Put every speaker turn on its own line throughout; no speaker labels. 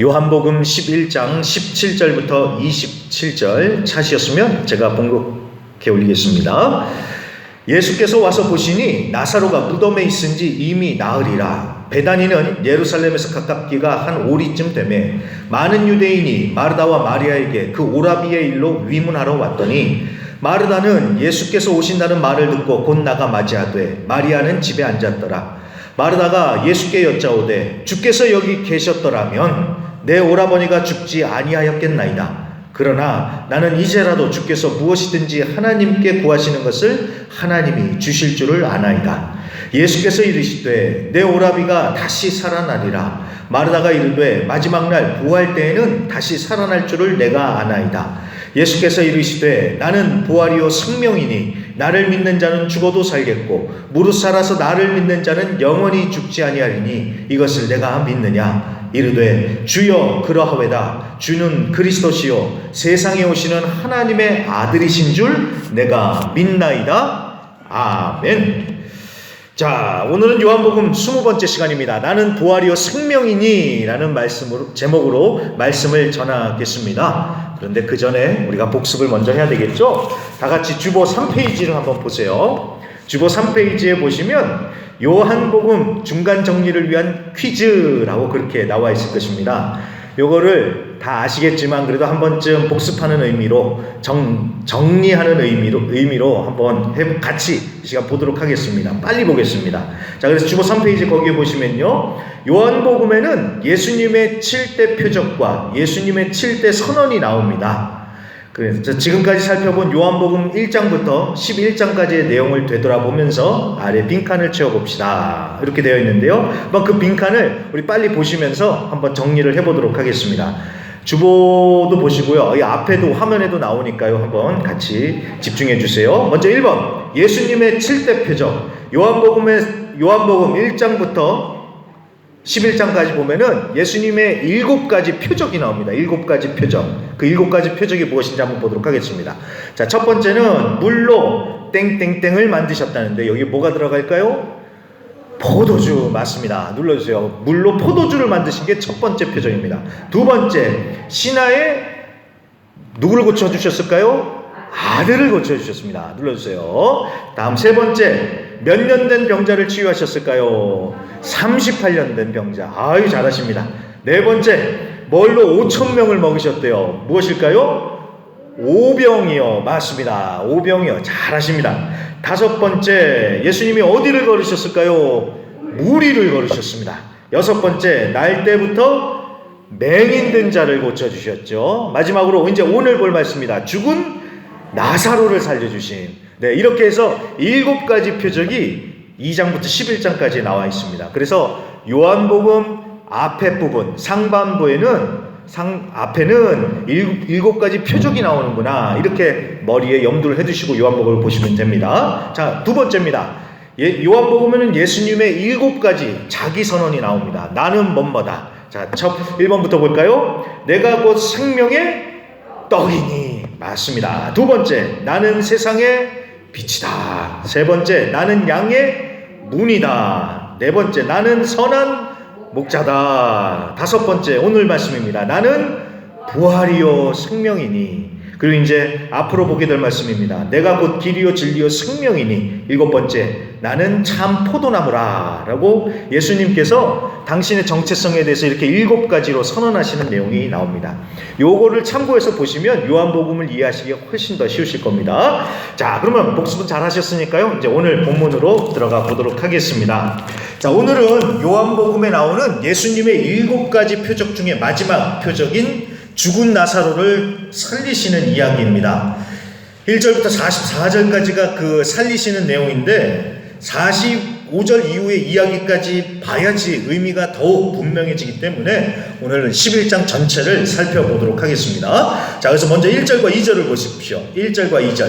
요한복음 11장 17절부터 27절 찾으셨으면 제가 번곡해 올리겠습니다. 예수께서 와서 보시니 나사로가 무덤에 있은 지 이미 나으리라. 베다니는 예루살렘에서 가깝기가 한 오리쯤 되매 많은 유대인이 마르다와 마리아에게 그 오라비의 일로 위문하러 왔더니 마르다는 예수께서 오신다는 말을 듣고 곧 나가 맞이하되 마리아는 집에 앉았더라. 마르다가 예수께 여짜오되 주께서 여기 계셨더라면 내 오라버니가 죽지 아니하였겠나이다. 그러나 나는 이제라도 주께서 무엇이든지 하나님께 구하시는 것을 하나님이 주실 줄을 아나이다. 예수께서 이르시되 내 오라비가 다시 살아나리라. 마르다가 이르되 마지막 날 부활 때에는 다시 살아날 줄을 내가 아나이다. 예수께서 이르시되 나는 부활이요 생명이니 나를 믿는 자는 죽어도 살겠고 무릇 살아서 나를 믿는 자는 영원히 죽지 아니하리니 이것을 내가 믿느냐 이르되 주여 그러하외다 주는 그리스도시요 세상에 오시는 하나님의 아들이신 줄 내가 믿나이다 아멘 자, 오늘은 요한복음 20번째 시간입니다. 나는 부활이요 생명이니 라는 말씀으로, 제목으로 말씀을 전하겠습니다. 그런데 그 전에 우리가 복습을 먼저 해야 되겠죠? 다 같이 주보 3페이지를 한번 보세요. 주보 3페이지에 보시면 요한복음 중간 정리를 위한 퀴즈라고 그렇게 나와 있을 것입니다. 요거를 다 아시겠지만 그래도 한 번쯤 복습하는 의미로 정, 정리하는 의미로 의미로 한번 해, 같이 이 시간 보도록 하겠습니다. 빨리 보겠습니다. 자, 그래서 주보 3페이지 거기에 보시면요. 요한복음에는 예수님의 7대 표적과 예수님의 7대 선언이 나옵니다. 그래서 지금까지 살펴본 요한복음 1장부터 11장까지의 내용을 되돌아보면서 아래 빈칸을 채워봅시다. 이렇게 되어 있는데요. 그 빈칸을 우리 빨리 보시면서 한번 정리를 해보도록 하겠습니다. 주보도 보시고요. 이 앞에도 화면에도 나오니까요. 한번 같이 집중해 주세요. 먼저 1번. 예수님의 7대 표적. 요한복음의 요한복음 1장부터 11장까지 보면은 예수님의 일곱 가지 표적이 나옵니다. 일곱 가지 표적. 그 일곱 가지 표적이 무엇인지 한번 보도록 하겠습니다. 자, 첫 번째는 물로 땡땡땡을 만드셨다는데 여기 뭐가 들어갈까요? 포도주 맞습니다. 눌러주세요. 물로 포도주를 만드신 게 첫 번째 표적입니다. 두 번째 신하에 누구를 고쳐 주셨을까요? 아들을 고쳐 주셨습니다. 눌러주세요. 다음 세 번째 몇 년 된 병자를 치유하셨을까요? 38년 된 병자. 아유 잘하십니다. 네 번째 뭘로 5천 명을 먹으셨대요. 무엇일까요? 오병이요. 맞습니다. 오병이요. 잘하십니다. 다섯 번째, 예수님이 어디를 걸으셨을까요? 무리를 걸으셨습니다. 여섯 번째, 날 때부터 맹인된 자를 고쳐주셨죠. 마지막으로 이제 오늘 볼 말씀입니다. 죽은 나사로를 살려주신. 네, 이렇게 해서 일곱 가지 표적이 2장부터 11장까지 나와 있습니다. 그래서 요한복음 앞에 부분, 상반부에는 상 앞에는 일, 일곱 가지 표적이 나오는구나 이렇게 머리에 염두를 해두시고 요한복음을 보시면 됩니다. 자 두 번째입니다. 예, 요한복음에는 예수님의 일곱 가지 자기 선언이 나옵니다. 나는 뭐뭐다. 자, 첫 1번부터 볼까요? 내가 곧 생명의 떡이니 맞습니다. 두 번째, 나는 세상의 빛이다. 세 번째, 나는 양의 문이다. 네 번째, 나는 선한 목자다. 다섯 번째, 오늘 말씀입니다. 나는 부활이요 생명이니. 그리고 이제 앞으로 보게 될 말씀입니다. 내가 곧 길이요 진리요 생명이니. 일곱 번째, 나는 참 포도나무라. 라고 예수님께서 당신의 정체성에 대해서 이렇게 일곱 가지로 선언하시는 내용이 나옵니다. 요거를 참고해서 보시면 요한복음을 이해하시기 훨씬 더 쉬우실 겁니다. 자, 그러면 복습은 잘 하셨으니까요. 이제 오늘 본문으로 들어가 보도록 하겠습니다. 자, 오늘은 요한복음에 나오는 예수님의 일곱 가지 표적 중에 마지막 표적인 죽은 나사로를 살리시는 이야기입니다. 1절부터 44절까지가 그 살리시는 내용인데 45절 이후의 이야기까지 봐야지 의미가 더욱 분명해지기 때문에 오늘은 11장 전체를 살펴보도록 하겠습니다. 자, 그래서 먼저 1절과 2절을 보십시오. 1절과 2절.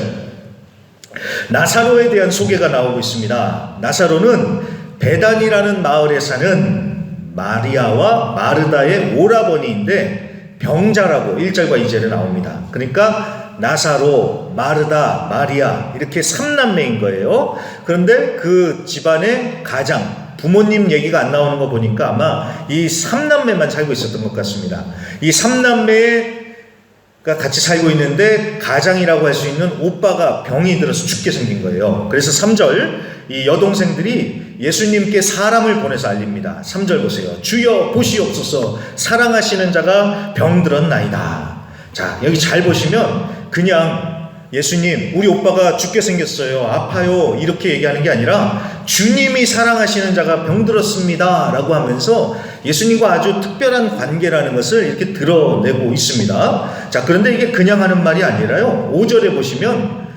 나사로에 대한 소개가 나오고 있습니다. 나사로는 베단이라는 마을에 사는 마리아와 마르다의 오라버니인데 병자라고 1절과 2절에 나옵니다. 그러니까 나사로, 마르다, 마리아 이렇게 삼남매인 거예요. 그런데 그 집안의 가장 부모님 얘기가 안 나오는 거 보니까 아마 이 삼남매만 살고 있었던 것 같습니다. 이 삼남매가 같이 살고 있는데 가장이라고 할 수 있는 오빠가 병이 들어서 죽게 생긴 거예요. 그래서 3절 이 여동생들이 예수님께 사람을 보내서 알립니다. 3절 보세요. 주여 보시옵소서 사랑하시는 자가 병들었나이다. 자, 여기 잘 보시면 그냥 예수님, 우리 오빠가 죽게 생겼어요. 아파요. 이렇게 얘기하는 게 아니라 주님이 사랑하시는 자가 병들었습니다. 라고 하면서 예수님과 아주 특별한 관계라는 것을 이렇게 드러내고 있습니다. 자, 그런데 이게 그냥 하는 말이 아니라요. 5절에 보시면,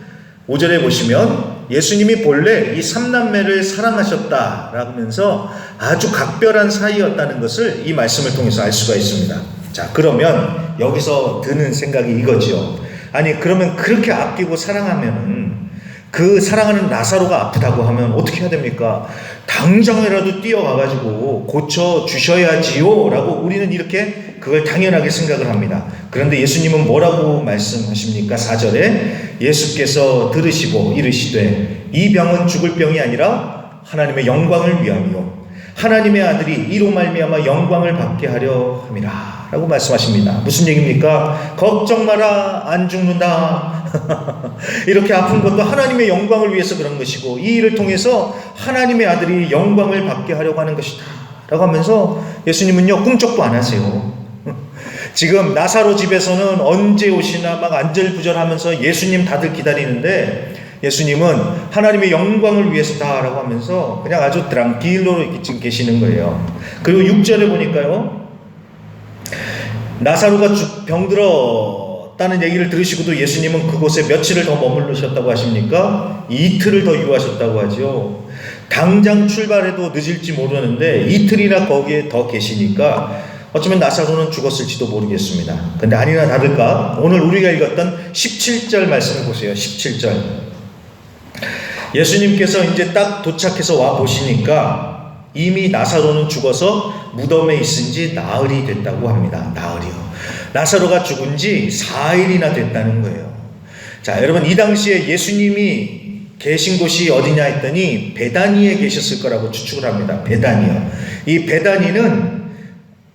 5절에 보시면 예수님이 본래 이 삼남매를 사랑하셨다라고 하면서 아주 각별한 사이였다는 것을 이 말씀을 통해서 알 수가 있습니다. 자, 그러면 여기서 드는 생각이 이거지요. 아니 그러면 그렇게 아끼고 사랑하면은 그 사랑하는 나사로가 아프다고 하면 어떻게 해야 됩니까? 당장이라도 뛰어가가지고 고쳐 주셔야지요 라고 우리는 이렇게 그걸 당연하게 생각을 합니다. 그런데 예수님은 뭐라고 말씀하십니까? 4절에 예수께서 들으시고 이르시되 이 병은 죽을 병이 아니라 하나님의 영광을 위함이요 하나님의 아들이 이로 말미암아 영광을 받게 하려 함이라 라고 말씀하십니다. 무슨 얘기입니까? 걱정 마라 안 죽는다. 이렇게 아픈 것도 하나님의 영광을 위해서 그런 것이고 이 일을 통해서 하나님의 아들이 영광을 받게 하려고 하는 것이다. 라고 하면서 예수님은요 꿈쩍도 안 하세요. 지금 나사로 집에서는 언제 오시나 막 안절부절하면서 예수님 다들 기다리는데 예수님은 하나님의 영광을 위해서다라고 하면서 그냥 아주 드랑길로 지금 계시는 거예요. 그리고 6절에 보니까요. 나사로가 병들었다는 얘기를 들으시고도 예수님은 그곳에 며칠을 더 머물르셨다고 하십니까? 이틀을 더 유하셨다고 하죠. 당장 출발해도 늦을지 모르는데 이틀이나 거기에 더 계시니까 어쩌면 나사로는 죽었을지도 모르겠습니다. 근데 아니나 다를까 오늘 우리가 읽었던 17절 말씀을 보세요. 17절. 예수님께서 이제 딱 도착해서 와 보시니까 이미 나사로는 죽어서 무덤에 있은 지 나흘이 됐다고 합니다. 나흘이요. 나사로가 죽은 지 4일이나 됐다는 거예요. 자, 여러분 이 당시에 예수님이 계신 곳이 어디냐 했더니 베다니에 계셨을 거라고 추측을 합니다. 베다니요. 이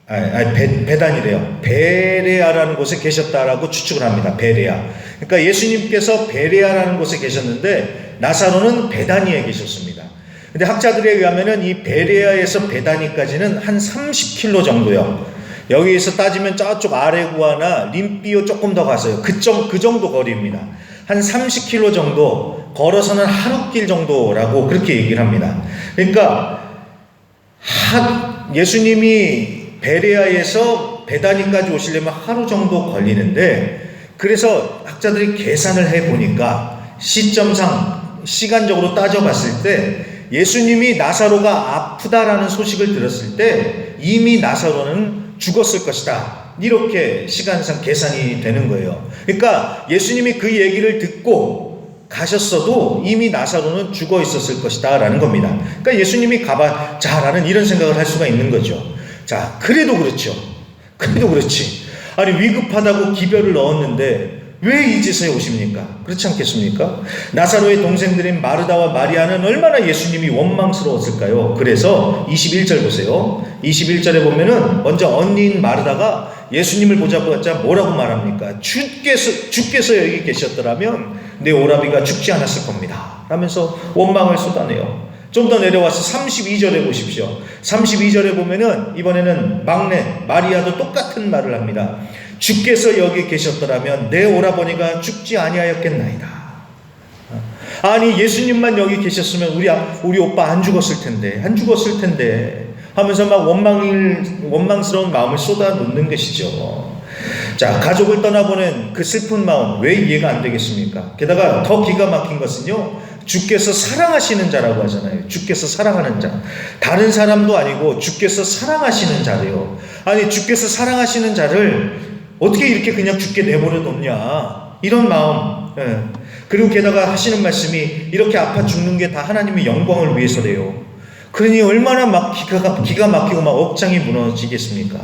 아, 아 베, 베단이래요. 베레아라는 곳에 계셨다라고 추측을 합니다. 베레아. 그러니까 예수님께서 베레아라는 곳에 계셨는데 나사로는 베다니에 계셨습니다. 근데 학자들에 의하면은 이 베레아에서 베다니까지는 한 30km 정도요. 여기에서 따지면 저쪽 아레구아나 림비오 조금 더 가서요. 그, 정, 그 정도 거리입니다. 한 30km 정도 걸어서는 하루길 정도라고 그렇게 얘기를 합니다. 그러니까 하, 예수님이 베레아에서 베다니까지 오시려면 하루 정도 걸리는데 그래서 학자들이 계산을 해 보니까 시점상 시간적으로 따져봤을 때 예수님이 나사로가 아프다라는 소식을 들었을 때 이미 나사로는 죽었을 것이다. 이렇게 시간상 계산이 되는 거예요. 그러니까 예수님이 그 얘기를 듣고 가셨어도 이미 나사로는 죽어 있었을 것이다. 라는 겁니다. 그러니까 예수님이 가봐, 자라는 이런 생각을 할 수가 있는 거죠. 자, 그래도 그렇죠. 그래도 그렇지. 아니, 위급하다고 기별을 넣었는데 왜 이 짓에 오십니까? 그렇지 않겠습니까? 나사로의 동생들인 마르다와 마리아는 얼마나 예수님이 원망스러웠을까요? 그래서 21절 보세요. 21절에 보면은 먼저 언니인 마르다가 예수님을 보자마자 뭐라고 말합니까? 주께서, 주께서 여기 계셨더라면 내 오라비가 죽지 않았을 겁니다. 하면서 원망을 쏟아내요. 좀 더 내려와서 32절에 보십시오. 32절에 보면은 이번에는 막내 마리아도 똑같은 말을 합니다. 주께서 여기 계셨더라면 내 오라버니가 죽지 아니하였겠나이다. 아니 예수님만 여기 계셨으면 우리 우리 오빠 안 죽었을 텐데 안 죽었을 텐데 하면서 막 원망을 원망스러운 마음을 쏟아놓는 것이죠. 자 가족을 떠나보낸 그 슬픈 마음 왜 이해가 안 되겠습니까? 게다가 더 기가 막힌 것은요 주께서 사랑하시는 자라고 하잖아요. 주께서 사랑하는 자. 다른 사람도 아니고 주께서 사랑하시는 자래요. 아니 주께서 사랑하시는 자를 어떻게 이렇게 그냥 죽게 내버려 뒀냐. 이런 마음. 예. 그리고 게다가 하시는 말씀이 이렇게 아파 죽는 게 다 하나님의 영광을 위해서래요. 그러니 얼마나 막 기가, 기가 막히고 막 억장이 무너지겠습니까?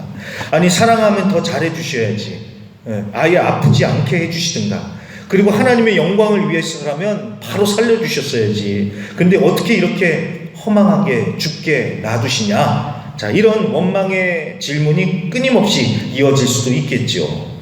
아니, 사랑하면 더 잘해주셔야지. 예. 아예 아프지 않게 해주시든가. 그리고 하나님의 영광을 위해서라면 바로 살려주셨어야지. 근데 어떻게 이렇게 허망하게 죽게 놔두시냐? 자, 이런 원망의 질문이 끊임없이 이어질 수도 있겠죠.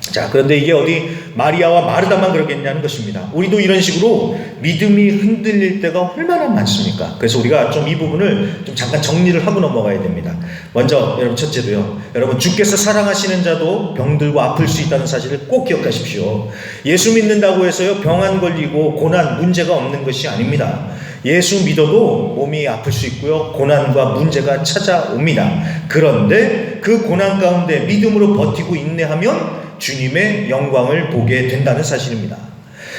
자, 그런데 이게 어디 마리아와 마르다만 그러겠냐는 것입니다. 우리도 이런 식으로 믿음이 흔들릴 때가 얼마나 많습니까? 그래서 우리가 좀 이 부분을 좀 잠깐 정리를 하고 넘어가야 됩니다. 먼저 여러분 첫째로요. 여러분 주께서 사랑하시는 자도 병들고 아플 수 있다는 사실을 꼭 기억하십시오. 예수 믿는다고 해서요 병 안 걸리고 고난 문제가 없는 것이 아닙니다. 예수 믿어도 몸이 아플 수 있고요. 고난과 문제가 찾아옵니다. 그런데 그 고난 가운데 믿음으로 버티고 인내하면 주님의 영광을 보게 된다는 사실입니다.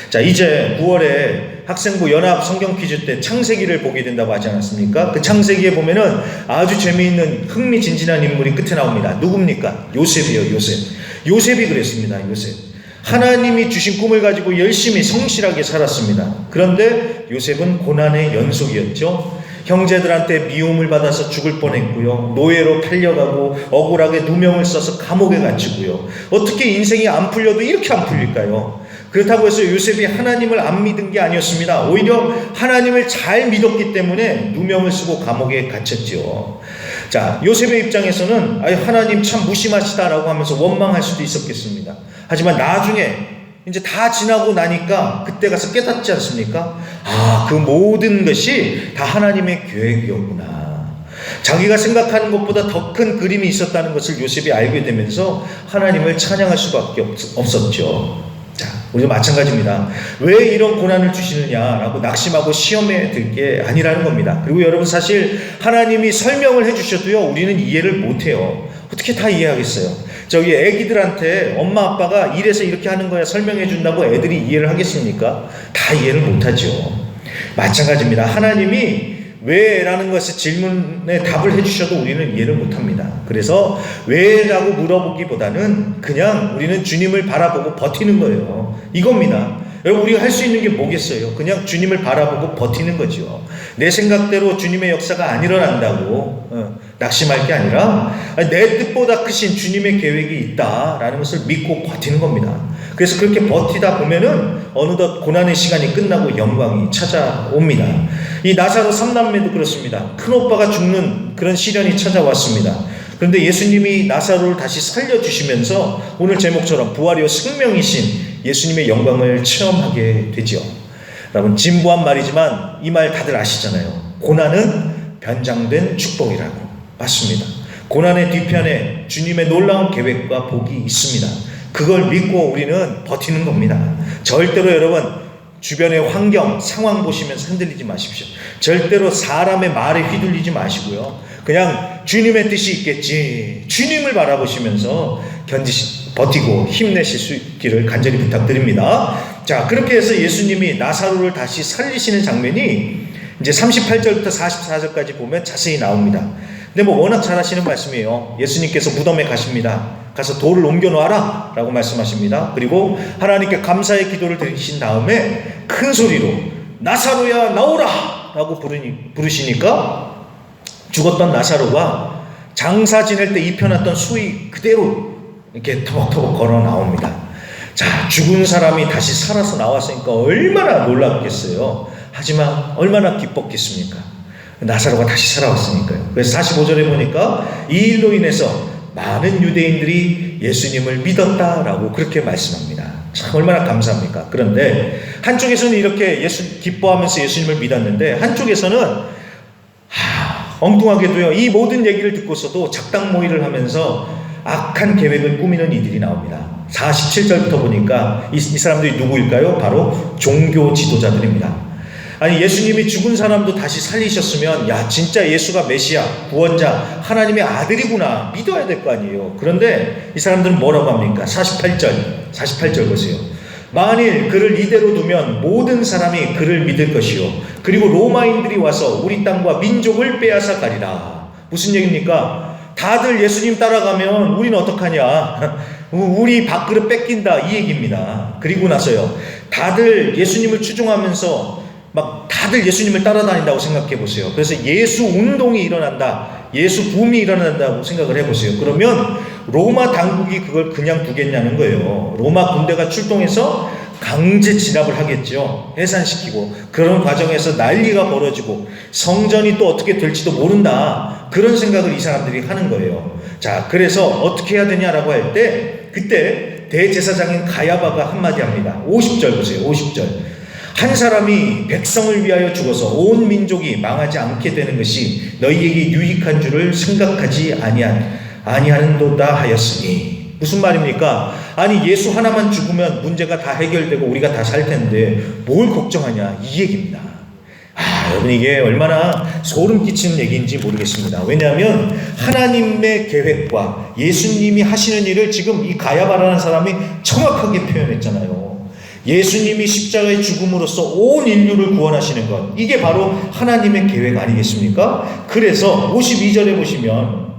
자, 이제 9월에 학생부 연합 성경 퀴즈 때 창세기를 보게 된다고 하지 않았습니까? 그 창세기에 보면은 아주 재미있는 흥미진진한 인물이 끝에 나옵니다. 누굽니까? 요셉이요, 요셉. 요셉이 그랬습니다, 요셉. 하나님이 주신 꿈을 가지고 열심히 성실하게 살았습니다. 그런데 요셉은 고난의 연속이었죠. 형제들한테 미움을 받아서 죽을 뻔했고요. 노예로 팔려가고 억울하게 누명을 써서 감옥에 갇히고요. 어떻게 인생이 안 풀려도 이렇게 안 풀릴까요? 그렇다고 해서 요셉이 하나님을 안 믿은 게 아니었습니다. 오히려 하나님을 잘 믿었기 때문에 누명을 쓰고 감옥에 갇혔지요. 자, 요셉의 입장에서는 아유, 하나님 참 무심하시다라고 하면서 원망할 수도 있었겠습니다. 하지만 나중에 이제 다 지나고 나니까 그때 가서 깨닫지 않습니까? 아, 그 모든 것이 다 하나님의 계획이었구나. 자기가 생각하는 것보다 더 큰 그림이 있었다는 것을 요셉이 알게 되면서 하나님을 찬양할 수밖에 없, 없었죠. 자, 우리도 마찬가지입니다. 왜 이런 고난을 주시느냐라고 낙심하고 시험에 들 게 아니라는 겁니다. 그리고 여러분 사실 하나님이 설명을 해주셔도요, 우리는 이해를 못해요. 어떻게 다 이해하겠어요? 저기 애기들한테 엄마 아빠가 이래서 이렇게 하는 거야 설명해 준다고 애들이 이해를 하겠습니까? 다 이해를 못하죠. 마찬가지입니다. 하나님이 왜라는 것의 질문에 답을 해주셔도 우리는 이해를 못합니다. 그래서 왜라고 물어보기보다는 그냥 우리는 주님을 바라보고 버티는 거예요. 이겁니다. 여러분 우리가 할 수 있는 게 뭐겠어요? 그냥 주님을 바라보고 버티는 거죠. 내 생각대로 주님의 역사가 안 일어난다고 어, 낙심할 게 아니라 내 뜻보다 크신 주님의 계획이 있다라는 것을 믿고 버티는 겁니다. 그래서 그렇게 버티다 보면은 어느덧 고난의 시간이 끝나고 영광이 찾아옵니다. 이 나사로 삼남매도 그렇습니다. 큰 오빠가 죽는 그런 시련이 찾아왔습니다. 그런데 예수님이 나사로를 다시 살려주시면서 오늘 제목처럼 부활이요 생명이신 예수님의 영광을 체험하게 되지요. 여러분 진부한 말이지만 이 말 다들 아시잖아요. 고난은 변장된 축복이라고 맞습니다. 고난의 뒤편에 주님의 놀라운 계획과 복이 있습니다. 그걸 믿고 우리는 버티는 겁니다. 절대로 여러분 주변의 환경, 상황 보시면서 흔들리지 마십시오. 절대로 사람의 말에 휘둘리지 마시고요. 그냥 주님의 뜻이 있겠지. 주님을 바라보시면서 견디시, 버티고 힘내실 수 있기를 간절히 부탁드립니다. 자, 그렇게 해서 예수님이 나사로를 다시 살리시는 장면이 이제 38절부터 44절까지 보면 자세히 나옵니다. 근데 뭐 워낙 잘 하시는 말씀이에요. 예수님께서 무덤에 가십니다. 가서 돌을 옮겨 놓아라 라고 말씀하십니다. 그리고 하나님께 감사의 기도를 드리신 다음에 큰 소리로 나사로야 나오라 라고 부르니, 부르시니까 죽었던 나사로가 장사 지낼 때 입혀놨던 수이 그대로 이렇게 터벅터벅 걸어 나옵니다. 자, 죽은 사람이 다시 살아서 나왔으니까 얼마나 놀랍겠어요. 하지만 얼마나 기뻤겠습니까? 나사로가 다시 살아왔으니까요. 그래서 45절에 보니까 이 일로 인해서 많은 유대인들이 예수님을 믿었다라고 그렇게 말씀합니다. 참 얼마나 감사합니까? 그런데 한쪽에서는 이렇게 예수 기뻐하면서 예수님을 믿었는데 한쪽에서는 하, 엉뚱하게도요. 이 모든 얘기를 듣고서도 작당 모의를 하면서 악한 계획을 꾸미는 이들이 나옵니다. 47절부터 보니까 이, 이 사람들이 누구일까요? 바로 종교 지도자들입니다. 아니 예수님이 죽은 사람도 다시 살리셨으면 야 진짜 예수가 메시아 구원자 하나님의 아들이구나 믿어야 될 거 아니에요. 그런데 이 사람들은 뭐라고 합니까? 48절 48절 보세요. 만일 그를 이대로 두면 모든 사람이 그를 믿을 것이요. 그리고 로마인들이 와서 우리 땅과 민족을 빼앗아 가리라. 무슨 얘기입니까? 다들 예수님 따라가면 우리는 어떡하냐? 우리 밥그릇 뺏긴다 이 얘기입니다. 그리고 나서요. 다들 예수님을 추종하면서 막 다들 예수님을 따라다닌다고 생각해 보세요. 그래서 예수 운동이 일어난다. 예수 붐이 일어난다고 생각을 해 보세요. 그러면 로마 당국이 그걸 그냥 두겠냐는 거예요. 로마 군대가 출동해서 강제 진압을 하겠죠. 해산시키고 그런 과정에서 난리가 벌어지고 성전이 또 어떻게 될지도 모른다. 그런 생각을 이 사람들이 하는 거예요. 자, 그래서 어떻게 해야 되냐라고 할 때 그때 대제사장인 가야바가 한마디 합니다. 50절 보세요. 50절. 한 사람이 백성을 위하여 죽어서 온 민족이 망하지 않게 되는 것이 너희에게 유익한 줄을 생각하지 아니한 아니하는도다 하였으니 무슨 말입니까? 아니 예수 하나만 죽으면 문제가 다 해결되고 우리가 다 살 텐데 뭘 걱정하냐 이 얘기입니다. 아, 여러분 이게 얼마나 소름 끼치는 얘기인지 모르겠습니다. 왜냐하면 하나님의 계획과 예수님이 하시는 일을 지금 이 가야바라는 사람이 정확하게 표현했잖아요. 예수님이 십자가의 죽음으로써 온 인류를 구원하시는 것. 이게 바로 하나님의 계획 아니겠습니까? 그래서 52절에 보시면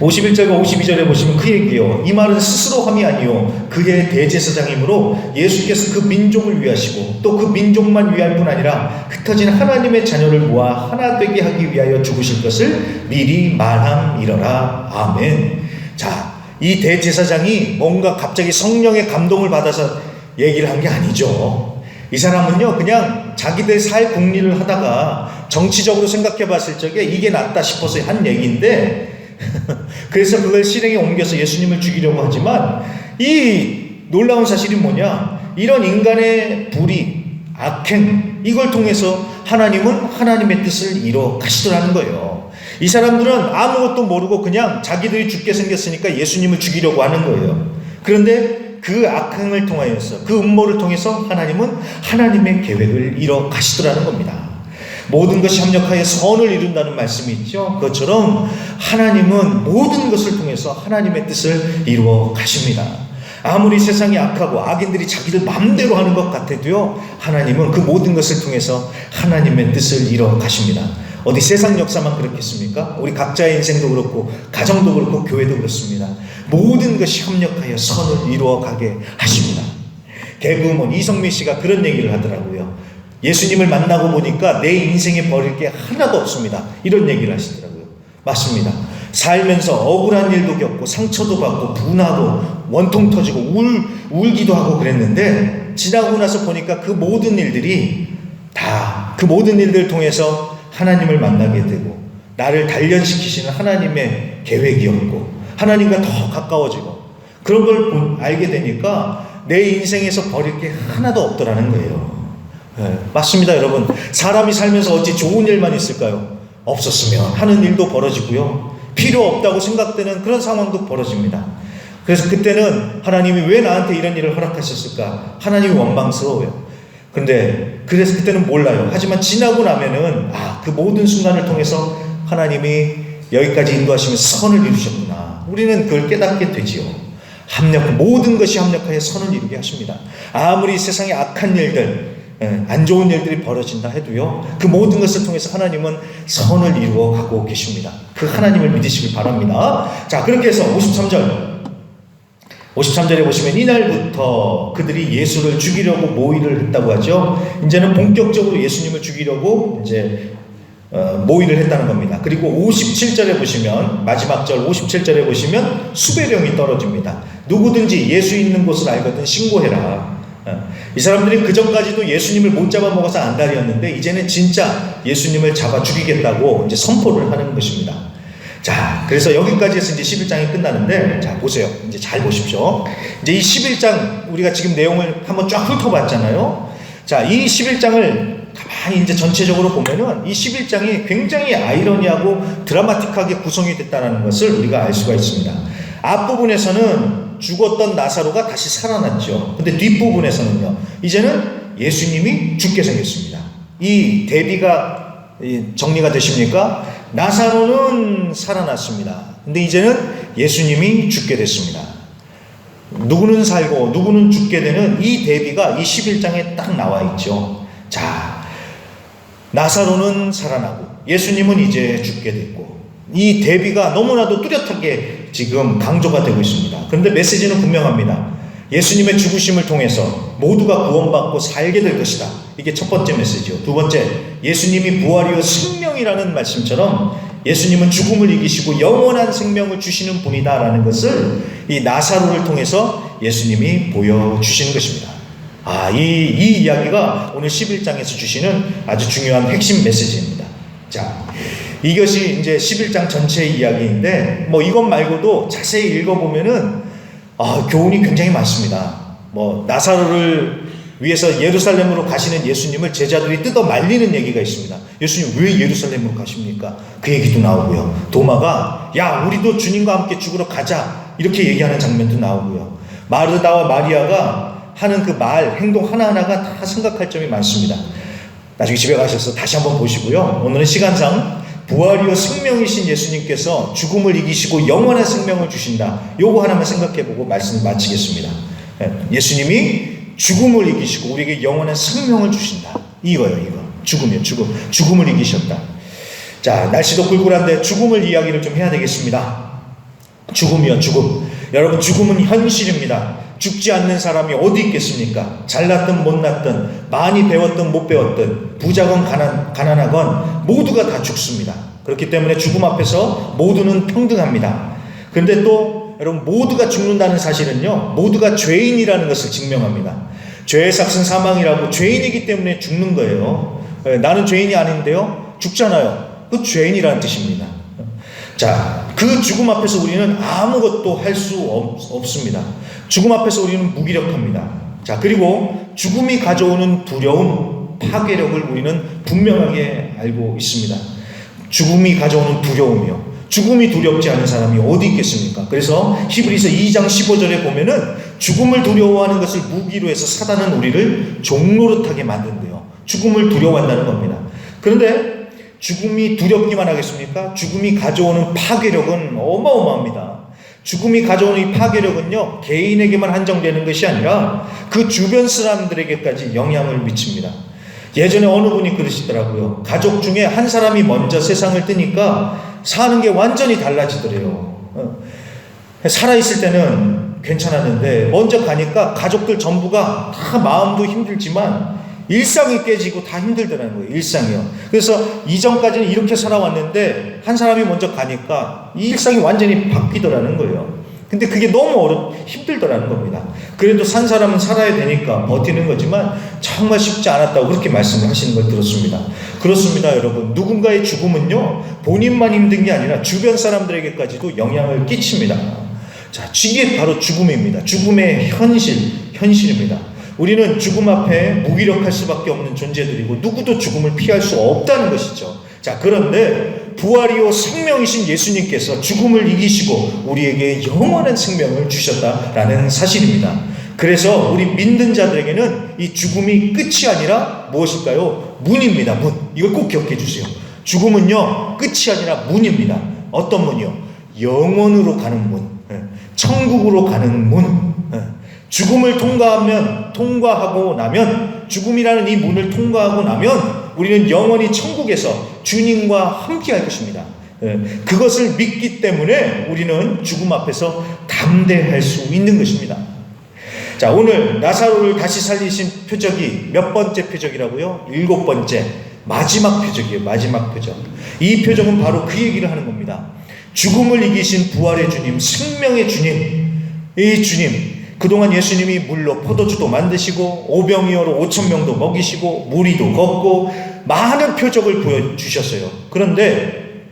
51절과 52절에 보시면 그 얘기요. 이 말은 스스로 함이 아니요. 그의 대제사장이므로 예수께서 그 민족을 위하시고 또 그 민족만 위할 뿐 아니라 흩어진 하나님의 자녀를 모아 하나 되게 하기 위하여 죽으실 것을 미리 말함이러라. 아멘. 자, 이 대제사장이 뭔가 갑자기 성령의 감동을 받아서 얘기를 한 게 아니죠. 이 사람은요, 그냥 자기들 살 국리를 하다가 정치적으로 생각해 봤을 적에 이게 낫다 싶어서 한 얘기인데, 그래서 그걸 실행에 옮겨서 예수님을 죽이려고 하지만, 이 놀라운 사실이 뭐냐? 이런 인간의 불의, 악행, 이걸 통해서 하나님은 하나님의 뜻을 이뤄 가시더라는 거예요. 이 사람들은 아무것도 모르고 그냥 자기들이 죽게 생겼으니까 예수님을 죽이려고 하는 거예요. 그런데 그 악행을 통하여서 그 음모를 통해서 하나님은 하나님의 계획을 이뤄 가시더라는 겁니다. 모든 것이 협력하여 선을 이룬다는 말씀이 있죠. 그것처럼 하나님은 모든 것을 통해서 하나님의 뜻을 이루어 가십니다. 아무리 세상이 악하고 악인들이 자기들 마음대로 하는 것 같아도요, 하나님은 그 모든 것을 통해서 하나님의 뜻을 이루어 가십니다. 어디 세상 역사만 그렇겠습니까? 우리 각자의 인생도 그렇고, 가정도 그렇고, 교회도 그렇습니다. 모든 것이 협력하여 선을 이루어 가게 하십니다. 개그우먼 이성민 씨가 그런 얘기를 하더라고요. 예수님을 만나고 보니까 내 인생에 버릴 게 하나도 없습니다. 이런 얘기를 하시더라고요. 맞습니다. 살면서 억울한 일도 겪고 상처도 받고 분하고 원통 터지고 울, 울기도 하고 그랬는데 지나고 나서 보니까 그 모든 일들이 다 그 모든 일들을 통해서 하나님을 만나게 되고 나를 단련시키시는 하나님의 계획이었고 하나님과 더 가까워지고 그런 걸 알게 되니까 내 인생에서 버릴 게 하나도 없더라는 거예요. 네, 맞습니다, 여러분. 사람이 살면서 어찌 좋은 일만 있을까요? 없었으면 하는 일도 벌어지고요. 필요 없다고 생각되는 그런 상황도 벌어집니다. 그래서 그때는 하나님이 왜 나한테 이런 일을 허락하셨을까? 하나님이 원망스러워요. 근데 그래서 그때는 몰라요. 하지만 지나고 나면은 아, 그 모든 순간을 통해서 하나님이 여기까지 인도하시면서 선을 이루셨구나. 우리는 그걸 깨닫게 되지요. 합력, 모든 것이 합력하여 선을 이루게 하십니다. 아무리 세상에 악한 일들, 예, 안 좋은 일들이 벌어진다 해도요, 그 모든 것을 통해서 하나님은 선을 이루어 가고 계십니다. 그 하나님을 믿으시길 바랍니다. 자, 그렇게 해서 53절. 53절에 보시면 이날부터 그들이 예수를 죽이려고 모의를 했다고 하죠. 이제는 본격적으로 예수님을 죽이려고 이제 어, 모의를 했다는 겁니다. 그리고 57절에 보시면 마지막 절 57절에 보시면 수배령이 떨어집니다. 누구든지 예수 있는 곳을 알거든 신고해라. 어, 이 사람들이 그 전까지도 예수님을 못 잡아먹어서 안달이었는데 이제는 진짜 예수님을 잡아 죽이겠다고 이제 선포를 하는 것입니다. 자, 그래서 여기까지 해서 이제 11장이 끝나는데, 자, 보세요. 이제 잘 보십시오. 이제 이 11장, 우리가 지금 내용을 한번 쫙 훑어봤잖아요. 자, 이 11장을 가만히 이제 전체적으로 보면은 이 11장이 굉장히 아이러니하고 드라마틱하게 구성이 됐다는 것을 우리가 알 수가 있습니다. 앞부분에서는 죽었던 나사로가 다시 살아났죠. 근데 뒷부분에서는요, 이제는 예수님이 죽게 생겼습니다. 이 대비가 정리가 되십니까? 나사로는 살아났습니다. 근데 이제는 예수님이 죽게 됐습니다. 누구는 살고 누구는 죽게 되는 이 대비가 이 11장에 딱 나와 있죠. 자, 나사로는 살아나고 예수님은 이제 죽게 됐고 이 대비가 너무나도 뚜렷하게 지금 강조가 되고 있습니다. 그런데 메시지는 분명합니다. 예수님의 죽으심을 통해서 모두가 구원받고 살게 될 것이다. 이게 첫 번째 메시지요. 두 번째, 예수님이 부활이요 생명이라는 말씀처럼 예수님은 죽음을 이기시고 영원한 생명을 주시는 분이다라는 것을 이 나사로를 통해서 예수님이 보여주시는 것입니다. 아, 이, 이 이야기가 오늘 11장에서 주시는 아주 중요한 핵심 메시지입니다. 자, 이것이 이제 11장 전체의 이야기인데, 뭐 이것 말고도 자세히 읽어보면은, 아, 교훈이 굉장히 많습니다. 뭐, 나사로를 위해서 예루살렘으로 가시는 예수님을 제자들이 뜯어 말리는 얘기가 있습니다. 예수님 왜 예루살렘으로 가십니까? 그 얘기도 나오고요. 도마가, 야, 우리도 주님과 함께 죽으러 가자. 이렇게 얘기하는 장면도 나오고요. 마르다와 마리아가 하는 그 말, 행동 하나하나가 다 생각할 점이 많습니다. 나중에 집에 가셔서 다시 한번 보시고요. 오늘은 시간상 부활이요 생명이신 예수님께서 죽음을 이기시고 영원한 생명을 주신다. 요거 하나만 생각해보고 말씀 마치겠습니다. 예, 예수님이 죽음을 이기시고 우리에게 영원한 생명을 주신다. 이거요, 이거. 죽음이요, 죽음. 죽음을 이기셨다. 자, 날씨도 굴굴한데 죽음을 이야기를 좀 해야 되겠습니다. 죽음이요, 죽음. 여러분, 죽음은 현실입니다. 죽지 않는 사람이 어디 있겠습니까? 잘났든 못났든, 많이 배웠든 못 배웠든, 부자건 가난, 가난하건, 모두가 다 죽습니다. 그렇기 때문에 죽음 앞에서 모두는 평등합니다. 근데 또, 여러분, 모두가 죽는다는 사실은요, 모두가 죄인이라는 것을 증명합니다. 죄의 삭은 사망이라고 죄인이기 때문에 죽는 거예요. 예, 나는 죄인이 아닌데요? 죽잖아요. 그 죄인이라는 뜻입니다. 자, 그 죽음 앞에서 우리는 아무것도 할 수 없습니다. 죽음 앞에서 우리는 무기력합니다. 자, 그리고 죽음이 가져오는 두려움, 파괴력을 우리는 분명하게 알고 있습니다. 죽음이 가져오는 두려움이요. 죽음이 두렵지 않은 사람이 어디 있겠습니까? 그래서 히브리서 2장 15절에 보면은 죽음을 두려워하는 것을 무기로 해서 사단은 우리를 종노릇하게 만든대요. 죽음을 두려워한다는 겁니다. 그런데 죽음이 두렵기만 하겠습니까? 죽음이 가져오는 파괴력은 어마어마합니다. 죽음이 가져오는 이 파괴력은요, 개인에게만 한정되는 것이 아니라 그 주변 사람들에게까지 영향을 미칩니다. 예전에 어느 분이 그러시더라고요. 가족 중에 한 사람이 먼저 세상을 뜨니까 사는 게 완전히 달라지더래요. 어. 살아있을 때는 괜찮았는데, 먼저 가니까 가족들 전부가 다 마음도 힘들지만 일상이 깨지고 다 힘들더라는 거예요. 일상이요. 그래서 이전까지는 이렇게 살아왔는데 한 사람이 먼저 가니까 이 일상이 완전히 바뀌더라는 거예요. 근데 그게 너무 어렵, 힘들더라는 겁니다. 그래도 산 사람은 살아야 되니까 버티는 거지만 정말 쉽지 않았다고 그렇게 말씀하시는 걸 들었습니다. 그렇습니다, 여러분. 누군가의 죽음은요, 본인만 힘든 게 아니라 주변 사람들에게까지도 영향을 끼칩니다. 자, 이게 바로 죽음입니다. 죽음의 현실, 현실입니다. 우리는 죽음 앞에 무기력할 수밖에 없는 존재들이고 누구도 죽음을 피할 수 없다는 것이죠. 자, 그런데 부활이요 생명이신 예수님께서 죽음을 이기시고 우리에게 영원한 생명을 주셨다라는 사실입니다. 그래서 우리 믿는 자들에게는 이 죽음이 끝이 아니라 무엇일까요? 문입니다. 문. 이걸 꼭 기억해 주세요. 죽음은요, 끝이 아니라 문입니다. 어떤 문이요? 영원으로 가는 문. 예. 천국으로 가는 문. 예. 죽음을 통과하면 통과하고 나면 죽음이라는 이 문을 통과하고 나면 우리는 영원히 천국에서 주님과 함께 할 것입니다. 예, 그것을 믿기 때문에 우리는 죽음 앞에서 담대할 수 있는 것입니다. 자, 오늘 나사로를 다시 살리신 표적이 몇 번째 표적이라고요? 일곱 번째. 마지막 표적이에요. 마지막 표적. 이 표적은 바로 그 얘기를 하는 겁니다. 죽음을 이기신 부활의 주님, 생명의 주님, 이 주님, 그동안 예수님이 물로 포도주도 만드시고 오병이어로 오천 명도 먹이시고 무리도 걷고 많은 표적을 보여주셨어요. 그런데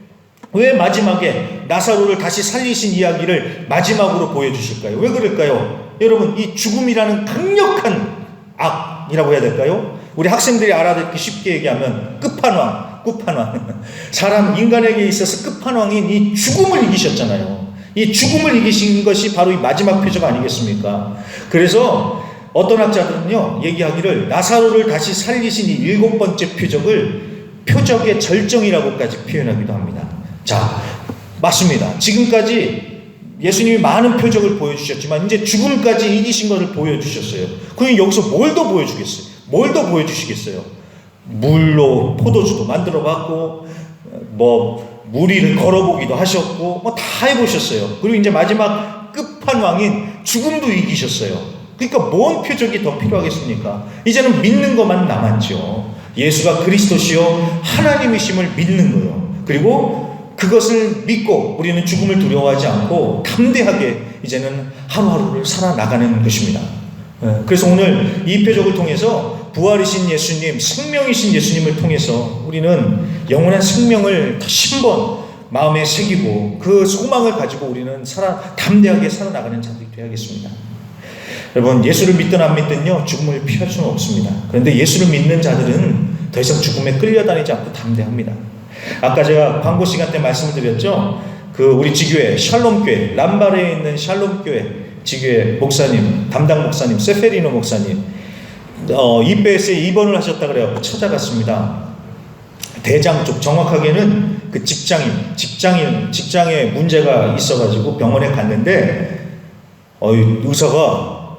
왜 마지막에 나사로를 다시 살리신 이야기를 마지막으로 보여주실까요? 왜 그럴까요? 여러분 이 죽음이라는 강력한 악이라고 해야 될까요? 우리 학생들이 알아듣기 쉽게 얘기하면 끝판왕, 끝판왕. 사람 인간에게 있어서 끝판왕인 이 죽음을 이기셨잖아요. 이 죽음을 이기신 것이 바로 이 마지막 표적 아니겠습니까? 그래서 어떤 학자들은요, 얘기하기를 나사로를 다시 살리신 이 일곱 번째 표적을 표적의 절정이라고까지 표현하기도 합니다. 자, 맞습니다. 지금까지 예수님이 많은 표적을 보여주셨지만 이제 죽음까지 이기신 것을 보여주셨어요. 그럼 여기서 뭘 더 보여주겠어요? 뭘 더 보여주시겠어요? 물로 포도주도 만들어 봤고, 뭐, 무리를 걸어보기도 하셨고 뭐 다 해보셨어요. 그리고 이제 마지막 끝판왕인 죽음도 이기셨어요. 그러니까 뭔 표적이 더 필요하겠습니까? 이제는 믿는 것만 남았죠. 예수가 그리스도시요 하나님이심을 믿는 거예요. 그리고 그것을 믿고 우리는 죽음을 두려워하지 않고 담대하게 이제는 하루하루를 살아나가는 것입니다. 예, 그래서 오늘 이 표적을 통해서 부활이신 예수님, 생명이신 예수님을 통해서 우리는 영원한 생명을 다시 한번 마음에 새기고 그 소망을 가지고 우리는 살아 담대하게 살아나가는 자들이 되어야겠습니다. 여러분 예수를 믿든 안 믿든요 죽음을 피할 수는 없습니다. 그런데 예수를 믿는 자들은 더 이상 죽음에 끌려다니지 않고 담대합니다. 아까 제가 광고 시간 때 말씀을 드렸죠. 그 우리 지교회 샬롬교회 람바레에 있는 샬롬교회 지교회 목사님 담당 목사님 세페리노 목사님 어, 이베스에 입원을 하셨다 그래요. 찾아갔습니다. 대장 쪽 정확하게는 그 직장인 직장인 직장에 문제가 있어가지고 병원에 갔는데 어, 의사가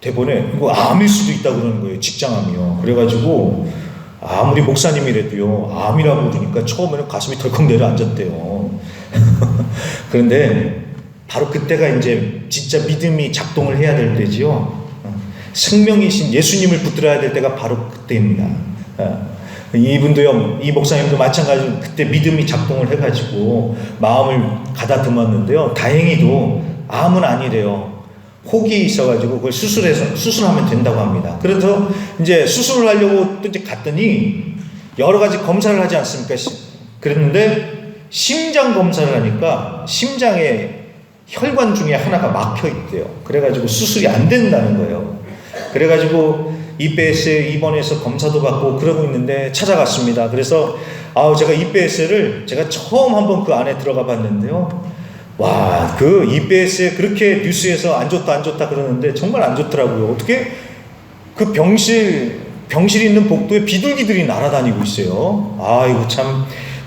대본에 이거 암일 수도 있다 그러는 거예요. 직장암이요. 그래가지고 아무리 목사님이라도요 암이라고 그러니까 처음에는 가슴이 덜컥 내려앉았대요. 그런데 바로 그때가 이제 진짜 믿음이 작동을 해야 될 때지요. 생명이신 예수님을 붙들어야 될 때가 바로 그때입니다. 어, 이분도요, 이 목사님도 마찬가지로 그때 믿음이 작동을 해가지고 마음을 가다듬었는데요. 다행히도 암은 아니래요. 혹이 있어가지고 그걸 수술해서 수술하면 된다고 합니다. 그래서 이제 수술을 하려고 또 이제 갔더니 여러 가지 검사를 하지 않습니까? 그랬는데 심장 검사를 하니까 심장에 혈관 중에 하나가 막혀 있대요. 그래가지고 수술이 안 된다는 거예요. 그래가지고 이베스에 입원해서 검사도 받고 그러고 있는데 찾아갔습니다. 그래서 아우 제가 이베스를 제가 처음 한번 그 안에 들어가 봤는데요. 와, 그 이베스에 그렇게 뉴스에서 안 좋다 안 좋다 그러는데 정말 안 좋더라고요. 어떻게 그 병실 병실 있는 복도에 비둘기들이 날아다니고 있어요. 아, 이거 참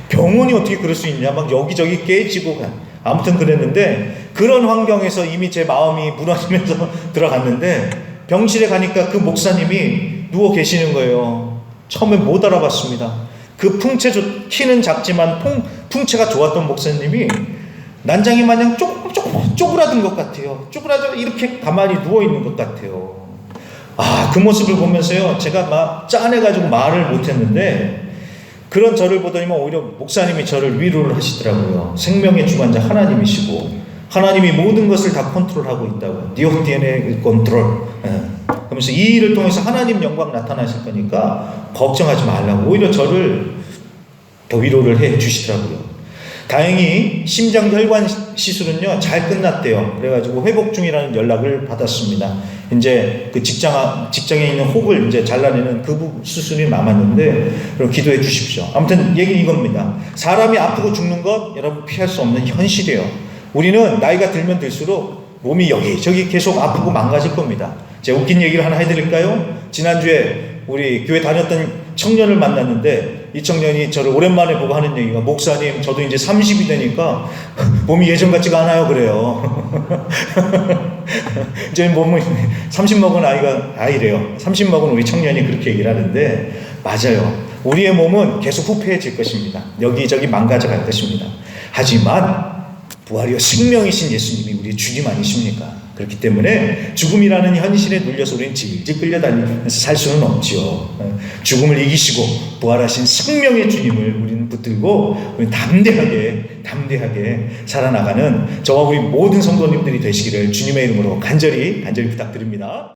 병원이 어떻게 그럴 수 있냐? 막 여기저기 깨지고 아무튼 그랬는데 그런 환경에서 이미 제 마음이 무너지면서 들어갔는데 병실에 가니까 그 목사님이 누워 계시는 거예요. 처음에 못 알아봤습니다. 그 풍채 좋, 키는 작지만 풍, 풍채가 좋았던 목사님이 난장이 마냥 쪼, 쪼, 쪼그라든 것 같아요. 쪼그라져 이렇게 가만히 누워 있는 것 같아요. 아, 그 모습을 보면서요, 제가 막 짠해가지고 말을 못했는데, 그런 저를 보더니만 오히려 목사님이 저를 위로를 하시더라고요. 생명의 주관자 하나님이시고, 하나님이 모든 것을 다 컨트롤하고 있다고. 니오 DNA 컨트롤. 예. 그러면서 이 일을 통해서 하나님 영광 나타나실 거니까 걱정하지 말라고. 오히려 저를 더 위로를 해 주시더라고요. 다행히 심장 혈관 시술은요 잘 끝났대요. 그래가지고 회복 중이라는 연락을 받았습니다. 이제 그 직장 직장에 있는 혹을 이제 잘라내는 그 부- 수술이 남았는데 그럼 기도해 주십시오. 아무튼 얘기 이겁니다. 사람이 아프고 죽는 것 여러분 피할 수 없는 현실이에요. 우리는 나이가 들면 들수록 몸이 여기 저기 계속 아프고 망가질 겁니다. 제가 웃긴 얘기를 하나 해드릴까요? 지난주에 우리 교회 다녔던 청년을 만났는데 이 청년이 저를 오랜만에 보고 하는 얘기가 목사님 저도 이제 30이 되니까 몸이 예전 같지가 않아요 그래요. 이제 몸을 30 먹은 아이가 아이래요. 30 먹은 우리 청년이 그렇게 얘기를 하는데 맞아요. 우리의 몸은 계속 후패해질 것입니다. 여기저기 망가져 갈 것입니다. 하지만 부활이요 생명이신 예수님이 우리의 주님 아니십니까? 그렇기 때문에 죽음이라는 현실에 눌려서 우리는 질질 끌려다니면서 살 수는 없지요. 어, 죽음을 이기시고 부활하신 생명의 주님을 우리는 붙들고 우리는 담대하게 담대하게 살아나가는 저와 우리 모든 성도님들이 되시기를 주님의 이름으로 간절히 간절히 부탁드립니다.